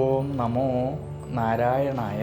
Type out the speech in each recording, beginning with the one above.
ഓം നമോ നാരായണായ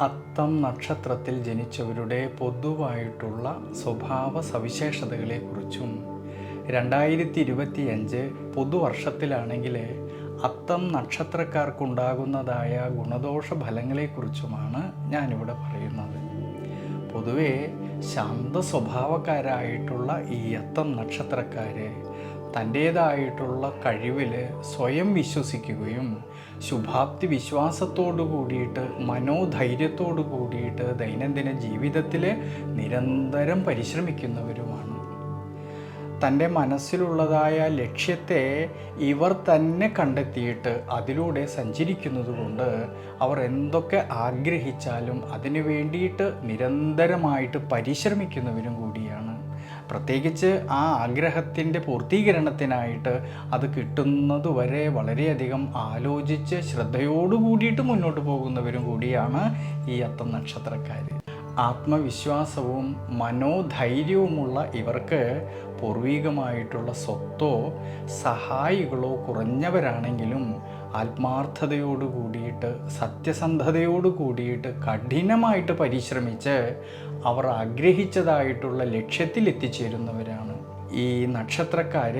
അത്തം നക്ഷത്രത്തിൽ ജനിച്ചവരുടെ പൊതുവായിട്ടുള്ള സ്വഭാവ സവിശേഷതകളെക്കുറിച്ചും രണ്ടായിരത്തി ഇരുപത്തിയഞ്ച് പുതുവർഷത്തിലാണെങ്കിൽ അത്തം നക്ഷത്രക്കാർക്കുണ്ടാകുന്നതായ ഗുണദോഷ ഫലങ്ങളെക്കുറിച്ചുമാണ് ഞാനിവിടെ പറയുന്നത്. പൊതുവേ ശാന്ത സ്വഭാവക്കാരായിട്ടുള്ള ഈ അത്തം നക്ഷത്രക്കാര് തന്റേതായിട്ടുള്ള കഴിവിൽ സ്വയം വിശ്വസിക്കുകയും ശുഭാപ്തി വിശ്വാസത്തോടു കൂടിയിട്ട് മനോധൈര്യത്തോടു കൂടിയിട്ട് ദൈനംദിന ജീവിതത്തിൽ നിരന്തരം പരിശ്രമിക്കുന്നവരുമാണ്. തന്റെ മനസ്സിലുള്ളതായ ലക്ഷ്യത്തെ ഇവർ തന്നെ കണ്ടെത്തിയിട്ട് അതിലൂടെ സഞ്ചരിക്കുന്നത് കൊണ്ട് അവർ എന്തൊക്കെ ആഗ്രഹിച്ചാലും അതിനു വേണ്ടിയിട്ട് നിരന്തരമായിട്ട് പരിശ്രമിക്കുന്നവരും കൂടിയാണ്. പ്രത്യേകിച്ച് ആ ആഗ്രഹത്തിന്റെ പൂർത്തീകരണത്തിനായിട്ട് അത് കിട്ടുന്നതുവരെ വളരെയധികം ആലോചിച്ച് ശ്രദ്ധയോടു കൂടിയിട്ട് മുന്നോട്ട് പോകുന്നവരും കൂടിയാണ് ഈ അത്തം നക്ഷത്രക്കാർ ആത്മവിശ്വാസവും മനോധൈര്യവുമുള്ള ഇവർക്ക് പൂർവികമായിട്ടുള്ള സ്വത്തോ സഹായികളോ കുറഞ്ഞവരാണെങ്കിലും ആത്മാർത്ഥതയോട് കൂടിയിട്ട് സത്യസന്ധതയോട് കൂടിയിട്ട് കഠിനമായിട്ട് പരിശ്രമിച്ച് അവർ ആഗ്രഹിച്ചതായിട്ടുള്ള ലക്ഷ്യത്തിൽ എത്തിച്ചേരുന്നവരാണ് ഈ നക്ഷത്രക്കാർ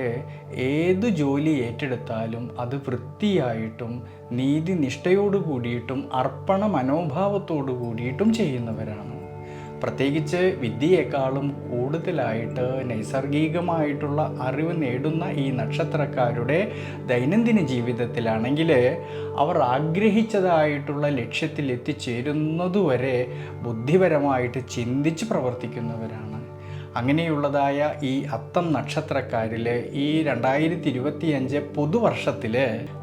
ഏത് ജോലി ഏറ്റെടുത്താലും അത് വൃത്തിയായിട്ടും നീതിനിഷ്ഠയോട് കൂടിയിട്ടും അർപ്പണ മനോഭാവത്തോടു കൂടിയിട്ടും ചെയ്യുന്നവരാണ്. പ്രത്യേകിച്ച് വിദ്യയെക്കാളും കൂടുതലായിട്ട് നൈസർഗികമായിട്ടുള്ള അറിവ് നേടുന്ന ഈ നക്ഷത്രക്കാരുടെ ദൈനംദിന ജീവിതത്തിലാണെങ്കിൽ അവർ ആഗ്രഹിച്ചതായിട്ടുള്ള ലക്ഷ്യത്തിൽ എത്തിച്ചേരുന്നതുവരെ ബുദ്ധിപരമായിട്ട് ചിന്തിച്ച് പ്രവർത്തിക്കുന്നവരാണ്. അങ്ങനെയുള്ളതായ ഈ അത്തം നക്ഷത്രക്കാരിൽ ഈ രണ്ടായിരത്തി ഇരുപത്തിയഞ്ച് പുതുവർഷത്തിൽ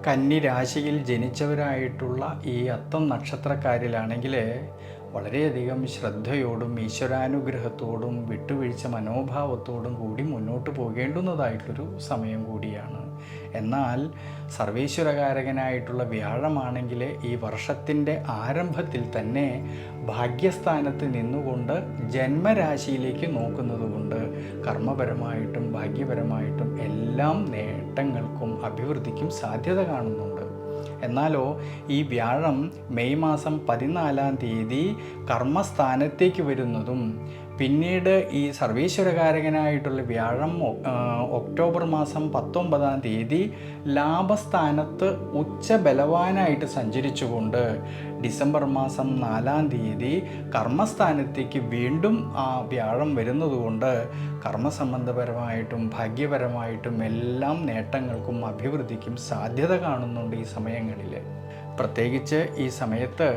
കന്നി രാശിയിൽ ജനിച്ചവരായിട്ടുള്ള ഈ അത്തം നക്ഷത്രക്കാരിലാണെങ്കിൽ വളരെയധികം ശ്രദ്ധയോടും ഈശ്വരാനുഗ്രഹത്തോടും വിട്ടുവീഴ്ച മനോഭാവത്തോടും കൂടി മുന്നോട്ട് പോകേണ്ടുന്നതായിട്ടൊരു സമയം കൂടിയാണ്. എന്നാൽ സർവീശ്വരകാരകനായിട്ടുള്ള വ്യാഴമാണെങ്കിൽ ഈ വർഷത്തിന്റെ ആരംഭത്തിൽ തന്നെ ഭാഗ്യസ്ഥാനത്ത് നിന്നുകൊണ്ട് ജന്മരാശിയിലേക്ക് നോക്കുന്നതുകൊണ്ട് കർമ്മപരമായിട്ടും ഭാഗ്യപരമായിട്ടും എല്ലാം നേട്ടങ്ങൾക്കും അഭിവൃദ്ധിക്കും സാധ്യത കാണുന്നുണ്ട്. എന്നാലോ ഈ വ്യാഴം മെയ് മാസം പതിനാലാം തീയതി കർമ്മസ്ഥാനത്തേക്ക് വരുന്നതും പിന്നീട് ഈ സർവീശ്വരകാരകനായിട്ടുള്ള വ്യാഴം ഒക്ടോബർ മാസം പത്തൊമ്പതാം തീയതി ലാഭസ്ഥാനത്ത് ഉച്ച ബലവാനായിട്ട് സഞ്ചരിച്ചുകൊണ്ട് ഡിസംബർ മാസം നാലാം തീയതി കർമ്മസ്ഥാനത്തേക്ക് വീണ്ടും ആ വ്യാഴം വരുന്നതുകൊണ്ട് കർമ്മസംബന്ധപരമായിട്ടും ഭാഗ്യപരമായിട്ടും എല്ലാം നേട്ടങ്ങൾക്കും അഭിവൃദ്ധിക്കും സാധ്യത കാണുന്നുണ്ട് ഈ സമയങ്ങളിൽ പ്രത്യേകിച്ച് ഈ സമയത്ത്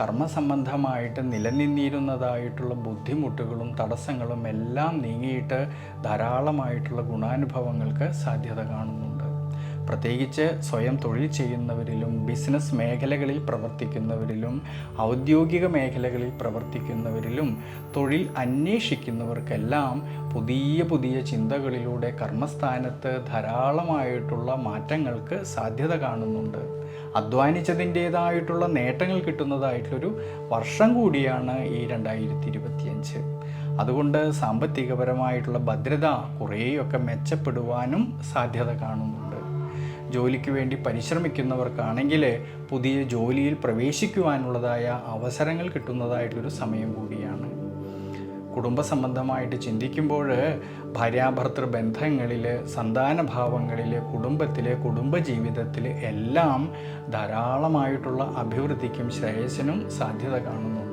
കർമ്മസംബന്ധമായിട്ട് നിലനിന്നിരുന്നതായിട്ടുള്ള ബുദ്ധിമുട്ടുകളും തടസ്സങ്ങളും എല്ലാം നീങ്ങിയിട്ട് ധാരാളമായിട്ടുള്ള ഗുണാനുഭവങ്ങൾക്ക് സാധ്യത കാണുന്നുണ്ട്. പ്രത്യേകിച്ച് സ്വയം തൊഴിൽ ചെയ്യുന്നവരിലും ബിസിനസ് മേഖലകളിൽ പ്രവർത്തിക്കുന്നവരിലും ഔദ്യോഗിക മേഖലകളിൽ പ്രവർത്തിക്കുന്നവരിലും തൊഴിൽ അന്വേഷിക്കുന്നവർക്കെല്ലാം പുതിയ പുതിയ ചിന്തകളിലൂടെ കർമ്മസ്ഥാനത്ത് ധാരാളമായിട്ടുള്ള മാറ്റങ്ങൾക്ക് സാധ്യത കാണുന്നുണ്ട്. അധ്വാനിച്ചതിന്റേതായിട്ടുള്ള നേട്ടങ്ങൾ കിട്ടുന്നതായിട്ടുള്ളൊരു വർഷം കൂടിയാണ് ഈ രണ്ടായിരത്തി ഇരുപത്തിയഞ്ച് അതുകൊണ്ട് സാമ്പത്തികപരമായിട്ടുള്ള ഭദ്രത കുറേയൊക്കെ മെച്ചപ്പെടുവാനും സാധ്യത കാണുന്നുണ്ട്. ജോലിക്ക് വേണ്ടി പരിശ്രമിക്കുന്നവർക്കാണെങ്കിൽ പുതിയ ജോലിയിൽ പ്രവേശിക്കുവാനുള്ളതായ അവസരങ്ങൾ കിട്ടുന്നതായിട്ടൊരു സമയം കൂടിയാണ്. കുടുംബ സംബന്ധമായിട്ട് ചിന്തിക്കുമ്പോൾ ഭാര്യാഭർത്തൃ ബന്ധങ്ങളിൽ സന്താനഭാവങ്ങളിൽ കുടുംബത്തിൽ കുടുംബജീവിതത്തിൽ എല്ലാം ധാരാളമായിട്ടുള്ള അഭിവൃദ്ധിക്കും ശ്രേയസിനും സാധ്യത കാണുന്നുണ്ട്.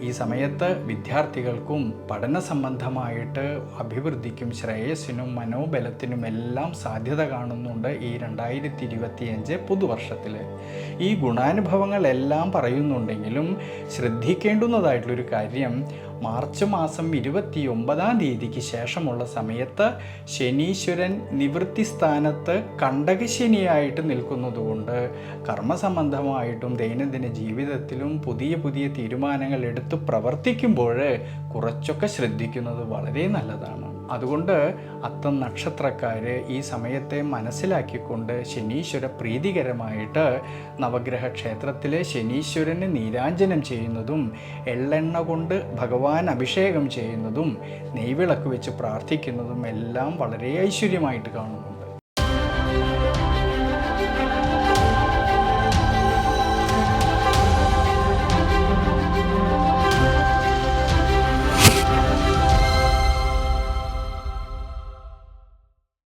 ഈ സമയത്ത് വിദ്യാർത്ഥികൾക്കും പഠന സംബന്ധമായിട്ട് അഭിവൃദ്ധിക്കും ശ്രേയസ്സിനും മനോബലത്തിനുമെല്ലാം സാധ്യത കാണുന്നുണ്ട് ഈ രണ്ടായിരത്തി ഇരുപത്തിയഞ്ച് പുതുവർഷത്തിൽ ഈ ഗുണാനുഭവങ്ങളെല്ലാം പറയുന്നുണ്ടെങ്കിലും ശ്രദ്ധിക്കേണ്ടുന്നതായിട്ടുള്ളൊരു കാര്യം മാർച്ച് മാസം ഇരുപത്തി ഒമ്പതാം തീയതിക്ക് ശേഷമുള്ള സമയത്ത് ശനീശ്വരൻ നിവൃത്തി സ്ഥാനത്ത് കണ്ടകശനിയായിട്ട് നിൽക്കുന്നതുകൊണ്ട് കർമ്മസംബന്ധമായിട്ടും ദൈനംദിന ജീവിതത്തിലും പുതിയ പുതിയ തീരുമാനങ്ങൾ എടുത്ത് പ്രവർത്തിക്കുമ്പോൾ കുറച്ചൊക്കെ ശ്രദ്ധിക്കുന്നത് വളരെ നല്ലതാണ്. അതുകൊണ്ട് അത്തം നക്ഷത്രക്കാർ ഈ സമയത്തെ മനസ്സിലാക്കിക്കൊണ്ട് ശനീശ്വര പ്രീതികരമായിട്ട് നവഗ്രഹ ക്ഷേത്രത്തിലെ ശനീശ്വരന് നീരാഞ്ജനം ചെയ്യുന്നതും എള്ളെണ്ണ കൊണ്ട് ഭഗവാൻ അഭിഷേകം ചെയ്യുന്നതും നെയ്വിളക്ക് വെച്ച് പ്രാർത്ഥിക്കുന്നതും എല്ലാം വളരെ ഐശ്വര്യമായിട്ട് കാണുന്നു.